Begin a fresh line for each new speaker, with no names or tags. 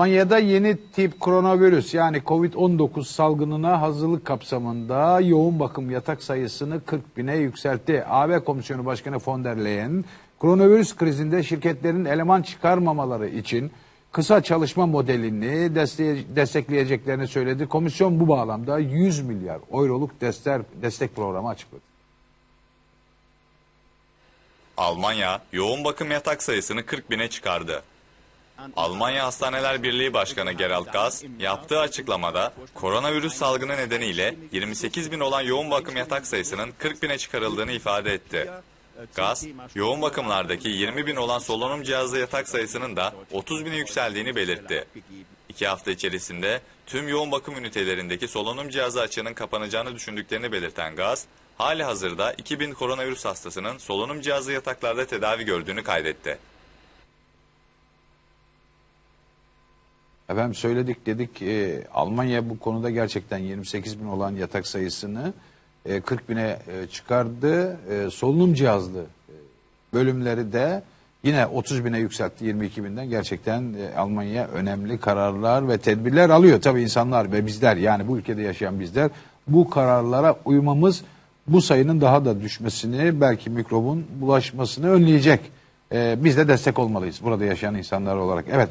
Almanya'da yeni tip koronavirüs yani Covid-19 salgınına hazırlık kapsamında yoğun bakım yatak sayısını 40 bine yükseltti. AB Komisyonu Başkanı von der Leyen, koronavirüs krizinde şirketlerin eleman çıkarmamaları için kısa çalışma modelini deste- destekleyeceklerini söyledi. Komisyon bu bağlamda 100 milyar euroluk destek, destek programı açıkladı.
Almanya yoğun bakım yatak sayısını 40 bine çıkardı. Almanya Hastaneler Birliği Başkanı Gerald Gass yaptığı açıklamada koronavirüs salgını nedeniyle 28 bin olan yoğun bakım yatak sayısının 40 bine çıkarıldığını ifade etti. Gass, yoğun bakımlardaki 20 bin olan solunum cihazlı yatak sayısının da 30 bine yükseldiğini belirtti. İki hafta içerisinde tüm yoğun bakım ünitelerindeki solunum cihazı açığının kapanacağını düşündüklerini belirten Gass, hali hazırda 2000 koronavirüs hastasının solunum cihazlı yataklarda tedavi gördüğünü kaydetti.
Efendim söyledik dedik e, Almanya bu konuda gerçekten 28 bin olan yatak sayısını e, 40 bine e, çıkardı. E, solunum cihazlı e, bölümleri de yine 30 bine yükseltti 22 binden. Gerçekten e, Almanya önemli kararlar ve tedbirler alıyor. Tabii insanlar ve bizler yani bu ülkede yaşayan bizler bu kararlara uymamız bu sayının daha da düşmesini belki mikrobun bulaşmasını önleyecek. E, biz de destek olmalıyız burada yaşayan insanlar olarak. Evet.